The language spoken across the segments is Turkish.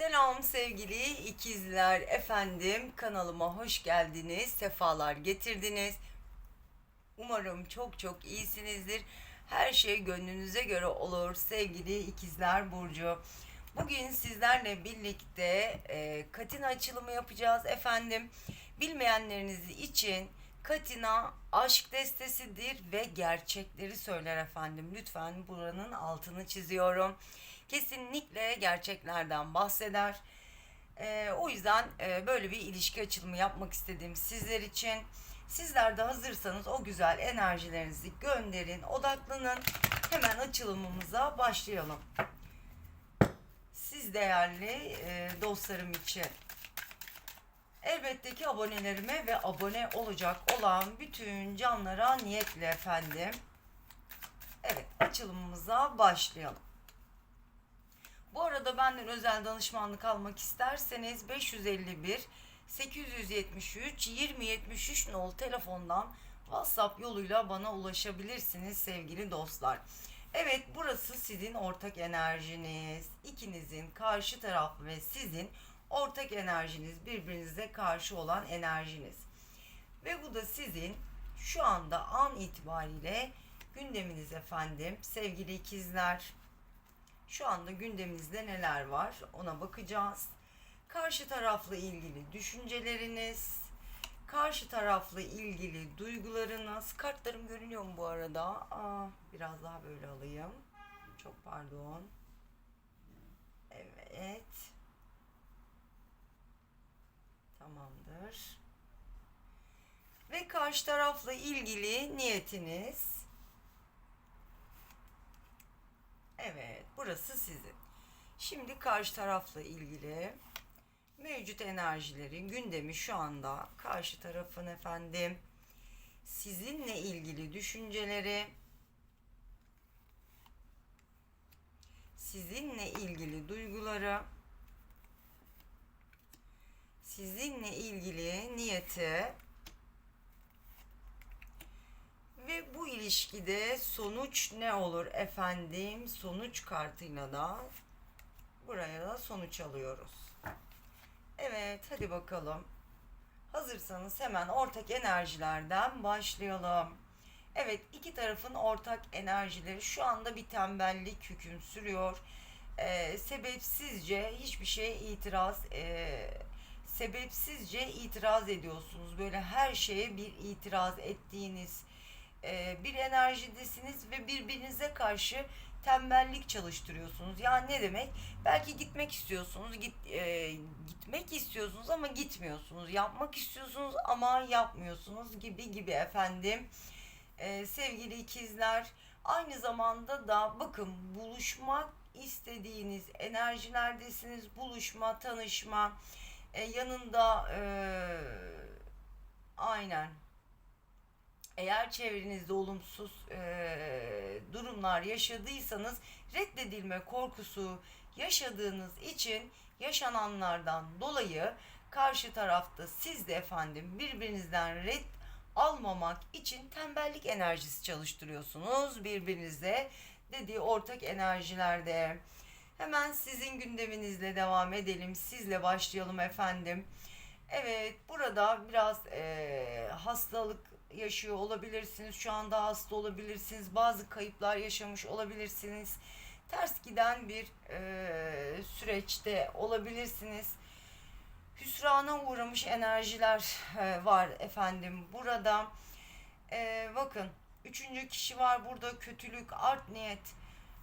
Selam sevgili ikizler efendim kanalıma hoş geldiniz sefalar getirdiniz. Umarım çok çok iyisinizdir. Her şey gönlünüze göre olur sevgili ikizler burcu. Bugün sizlerle birlikte e, katina açılımı yapacağız efendim. Bilmeyenleriniz için katina aşk destesidir ve gerçekleri söyler efendim. Lütfen buranın altını çiziyorum kesinlikle gerçeklerden bahseder. Ee, o yüzden e, böyle bir ilişki açılımı yapmak istedim sizler için. Sizler de hazırsanız o güzel enerjilerinizi gönderin, odaklanın. Hemen açılımımıza başlayalım. Siz değerli e, dostlarım için elbette ki abonelerime ve abone olacak olan bütün canlara niyetle efendim. Evet açılımımıza başlayalım. Bu arada benden özel danışmanlık almak isterseniz 551 873 2073 nol telefondan WhatsApp yoluyla bana ulaşabilirsiniz sevgili dostlar. Evet burası sizin ortak enerjiniz. İkinizin karşı taraf ve sizin ortak enerjiniz birbirinize karşı olan enerjiniz. Ve bu da sizin şu anda an itibariyle gündeminiz efendim sevgili ikizler. Şu anda gündeminizde neler var ona bakacağız. Karşı tarafla ilgili düşünceleriniz, karşı tarafla ilgili duygularınız. Kartlarım görünüyor mu bu arada? Aa, biraz daha böyle alayım. Çok pardon. Evet. Tamamdır. Ve karşı tarafla ilgili niyetiniz. Evet, burası sizin. Şimdi karşı tarafla ilgili mevcut enerjilerin gündemi şu anda karşı tarafın efendim sizinle ilgili düşünceleri sizinle ilgili duyguları sizinle ilgili niyeti ve bu ilişkide sonuç ne olur efendim? Sonuç kartıyla da buraya da sonuç alıyoruz. Evet hadi bakalım. Hazırsanız hemen ortak enerjilerden başlayalım. Evet iki tarafın ortak enerjileri şu anda bir tembellik hüküm sürüyor. Ee, sebepsizce hiçbir şeye itiraz e, sebepsizce itiraz ediyorsunuz. Böyle her şeye bir itiraz ettiğiniz e, bir enerjidesiniz ve birbirinize karşı tembellik çalıştırıyorsunuz. Yani ne demek? Belki gitmek istiyorsunuz, git e, gitmek istiyorsunuz ama gitmiyorsunuz. Yapmak istiyorsunuz ama yapmıyorsunuz gibi gibi efendim. E, sevgili ikizler, aynı zamanda da bakın buluşmak istediğiniz enerjilerdesiniz. Buluşma, tanışma, e, yanında e, aynen eğer çevrenizde olumsuz e, durumlar yaşadıysanız reddedilme korkusu yaşadığınız için yaşananlardan dolayı karşı tarafta siz de efendim birbirinizden red almamak için tembellik enerjisi çalıştırıyorsunuz birbirinize dediği ortak enerjilerde. Hemen sizin gündeminizle devam edelim. Sizle başlayalım efendim. Evet burada biraz e, hastalık yaşıyor olabilirsiniz. Şu anda hasta olabilirsiniz. Bazı kayıplar yaşamış olabilirsiniz. Ters giden bir e, süreçte olabilirsiniz. Hüsrana uğramış enerjiler e, var efendim. Burada e, bakın üçüncü kişi var burada kötülük, art niyet,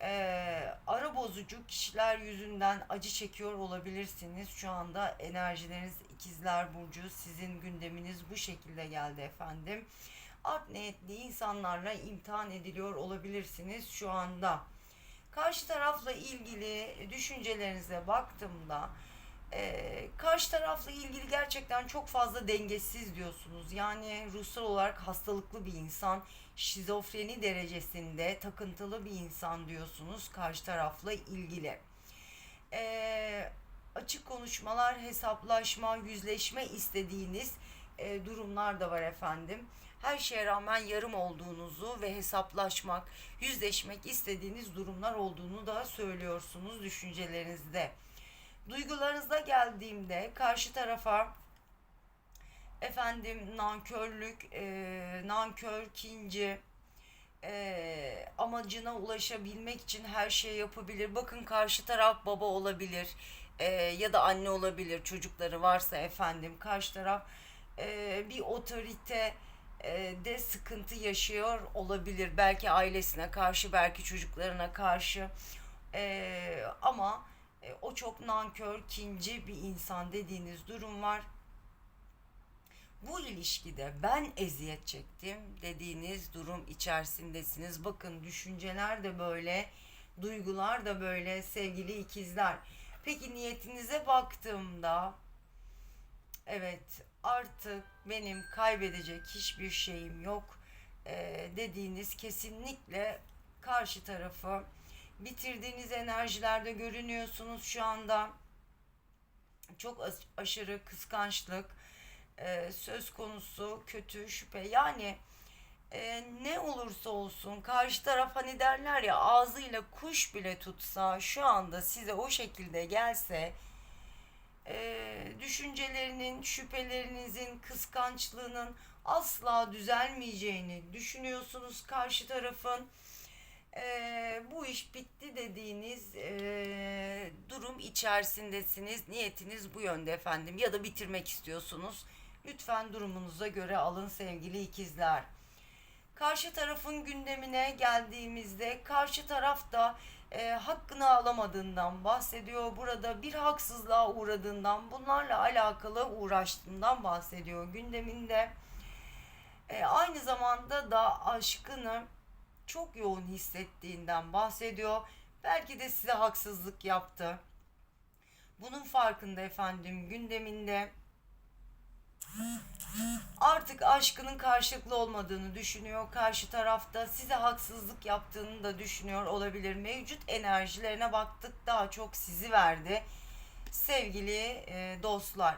e, ara bozucu kişiler yüzünden acı çekiyor olabilirsiniz. Şu anda enerjileriniz ikizler burcu sizin gündeminiz bu şekilde geldi efendim. Art niyetli insanlarla imtihan ediliyor olabilirsiniz şu anda. Karşı tarafla ilgili düşüncelerinize baktığımda e, karşı tarafla ilgili gerçekten çok fazla dengesiz diyorsunuz. Yani ruhsal olarak hastalıklı bir insan, şizofreni derecesinde takıntılı bir insan diyorsunuz karşı tarafla ilgili. E, açık konuşmalar, hesaplaşma, yüzleşme istediğiniz e, durumlar da var efendim. Her şeye rağmen yarım olduğunuzu ve hesaplaşmak, yüzleşmek istediğiniz durumlar olduğunu da söylüyorsunuz düşüncelerinizde. Duygularınıza geldiğimde karşı tarafa efendim nankörlük, e, nankör, kinci, e, amacına ulaşabilmek için her şeyi yapabilir. Bakın karşı taraf baba olabilir e, ya da anne olabilir çocukları varsa efendim. Karşı taraf e, bir otorite e, de sıkıntı yaşıyor olabilir. Belki ailesine karşı, belki çocuklarına karşı. E, ama e, o çok nankör, kinci bir insan dediğiniz durum var bu ilişkide ben eziyet çektim dediğiniz durum içerisindesiniz. Bakın düşünceler de böyle, duygular da böyle sevgili ikizler. Peki niyetinize baktığımda evet artık benim kaybedecek hiçbir şeyim yok ee, dediğiniz kesinlikle karşı tarafı bitirdiğiniz enerjilerde görünüyorsunuz şu anda. Çok aşırı kıskançlık, e, söz konusu kötü şüphe yani e, ne olursa olsun karşı taraf hani derler ya ağzıyla kuş bile tutsa şu anda size o şekilde gelse e, düşüncelerinin şüphelerinizin kıskançlığının asla düzelmeyeceğini düşünüyorsunuz karşı tarafın. E, bu iş bitti dediğiniz e, durum içerisindesiniz. Niyetiniz bu yönde efendim ya da bitirmek istiyorsunuz. Lütfen durumunuza göre alın sevgili ikizler. Karşı tarafın gündemine geldiğimizde karşı taraf da e, hakkını alamadığından bahsediyor. Burada bir haksızlığa uğradığından, bunlarla alakalı uğraştığından bahsediyor gündeminde. E, aynı zamanda da aşkını çok yoğun hissettiğinden bahsediyor. Belki de size haksızlık yaptı. Bunun farkında efendim gündeminde artık aşkının karşılıklı olmadığını düşünüyor. Karşı tarafta size haksızlık yaptığını da düşünüyor olabilir. Mevcut enerjilerine baktık daha çok sizi verdi. Sevgili e, dostlar.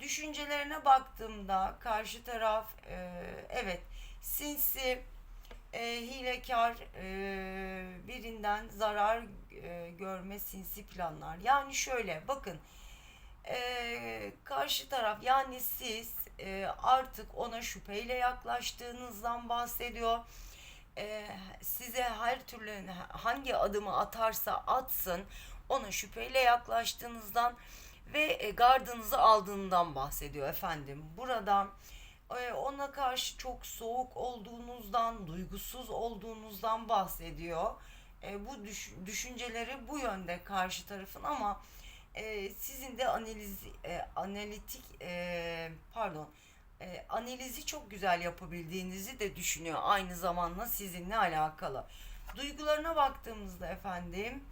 Düşüncelerine baktığımda karşı taraf e, evet sinsi, e, hilekar, e, birinden zarar e, görme sinsi planlar. Yani şöyle bakın e, karşı taraf yani siz e, artık ona şüpheyle yaklaştığınızdan bahsediyor. E, size her türlü hangi adımı atarsa atsın ona şüpheyle yaklaştığınızdan ve e, gardınızı aldığından bahsediyor efendim. Burada e, ona karşı çok soğuk olduğunuzdan, duygusuz olduğunuzdan bahsediyor. E, bu düş, düşünceleri bu yönde karşı tarafın ama e, sizin de analiz e, analitik e, pardon e, analizi çok güzel yapabildiğinizi de düşünüyor aynı zamanda sizinle alakalı. Duygularına baktığımızda efendim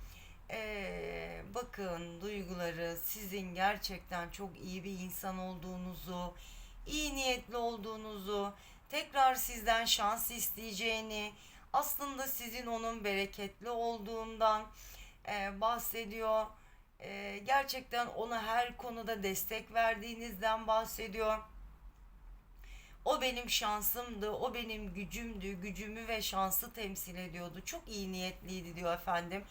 e, bakın duyguları sizin gerçekten çok iyi bir insan olduğunuzu, iyi niyetli olduğunuzu, tekrar sizden şans isteyeceğini, aslında sizin onun bereketli olduğundan e, bahsediyor e, gerçekten ona her konuda destek verdiğinizden bahsediyor. O benim şansımdı, o benim gücümdü, gücümü ve şansı temsil ediyordu. Çok iyi niyetliydi diyor efendim.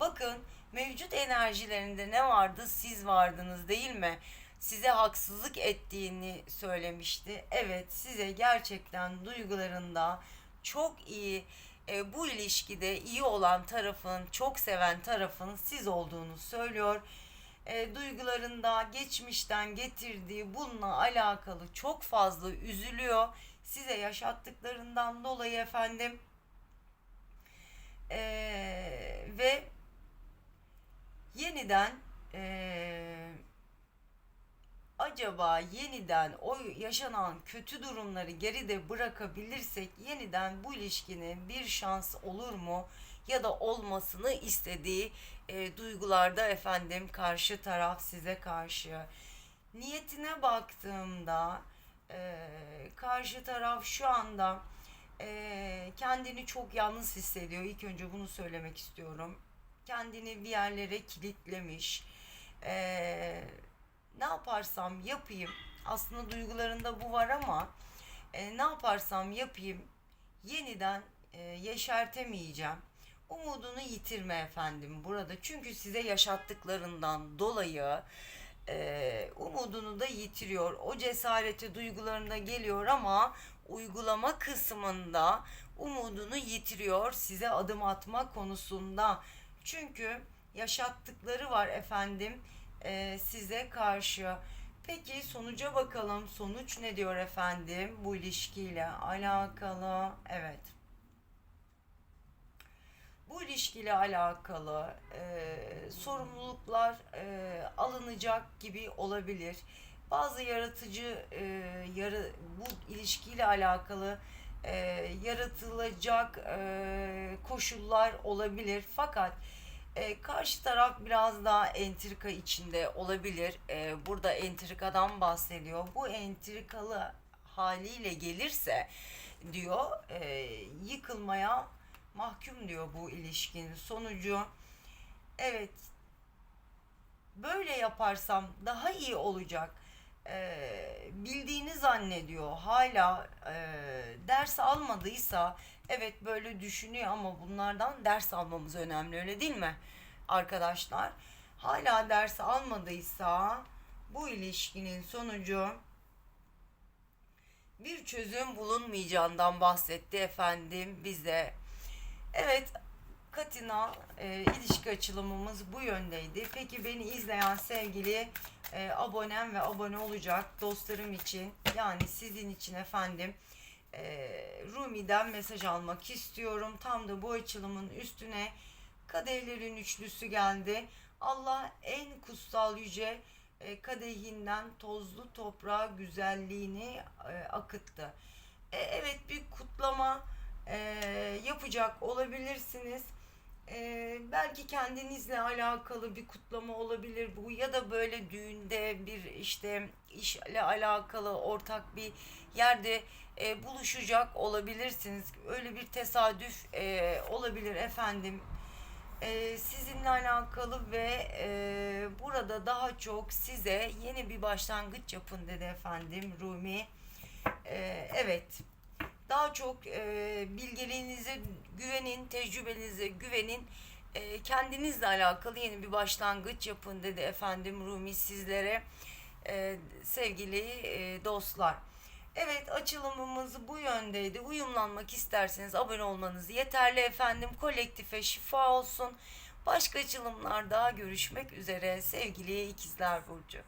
Bakın mevcut enerjilerinde ne vardı? Siz vardınız değil mi? Size haksızlık ettiğini söylemişti. Evet size gerçekten duygularında çok iyi e, bu ilişkide iyi olan tarafın, çok seven tarafın siz olduğunu söylüyor. E, duygularında geçmişten getirdiği bununla alakalı çok fazla üzülüyor. Size yaşattıklarından dolayı efendim. E, ve yeniden eee acaba yeniden o yaşanan kötü durumları geride bırakabilirsek yeniden bu ilişkinin bir şans olur mu ya da olmasını istediği e, duygularda efendim karşı taraf size karşı niyetine baktığımda e, karşı taraf şu anda e, kendini çok yalnız hissediyor. İlk önce bunu söylemek istiyorum. Kendini bir yerlere kilitlemiş eee ne yaparsam yapayım aslında duygularında bu var ama e, ne yaparsam yapayım yeniden e, yeşertemeyeceğim. umudunu yitirme efendim burada. Çünkü size yaşattıklarından dolayı e, umudunu da yitiriyor. O cesareti duygularında geliyor ama uygulama kısmında umudunu yitiriyor size adım atma konusunda. Çünkü yaşattıkları var efendim e, size karşı. Peki sonuca bakalım. Sonuç ne diyor efendim bu ilişkiyle alakalı? Evet. Bu ilişkiyle alakalı e, sorumluluklar e, alınacak gibi olabilir. Bazı yaratıcı e, yarı, bu ilişkiyle alakalı e, yaratılacak e, koşullar olabilir. Fakat e, karşı taraf biraz daha entrika içinde olabilir. E, burada entrikadan bahsediyor. Bu entrikalı haliyle gelirse diyor e, yıkılmaya mahkum diyor bu ilişkinin sonucu. Evet böyle yaparsam daha iyi olacak e, bildiğini zannediyor. Hala e, ders almadıysa evet böyle düşünüyor ama bunlardan ders almamız önemli öyle değil mi arkadaşlar? Hala ders almadıysa bu ilişkinin sonucu bir çözüm bulunmayacağından bahsetti efendim bize. Evet Katina e, ilişki açılımımız bu yöndeydi. Peki beni izleyen sevgili e, abonem ve abone olacak dostlarım için yani sizin için efendim e, Rumi'den mesaj almak istiyorum. Tam da bu açılımın üstüne kadehlerin üçlüsü geldi. Allah en kutsal yüce e, kadehinden tozlu toprağa güzelliğini e, akıttı. E, evet bir kutlama e, yapacak olabilirsiniz. E, belki kendinizle alakalı bir kutlama olabilir bu ya da böyle düğünde bir işte işle alakalı ortak bir yerde e, buluşacak olabilirsiniz. Öyle bir tesadüf e, olabilir efendim. E, sizinle alakalı ve e, burada daha çok size yeni bir başlangıç yapın dedi efendim Rumi. E, evet daha çok e, bilgeliğinize güvenin, tecrübenize güvenin. E, kendinizle alakalı yeni bir başlangıç yapın dedi efendim Rumi sizlere e, sevgili e, dostlar. Evet açılımımız bu yöndeydi. Uyumlanmak isterseniz abone olmanız yeterli efendim. Kolektife şifa olsun. Başka açılımlarda görüşmek üzere sevgili ikizler Burcu.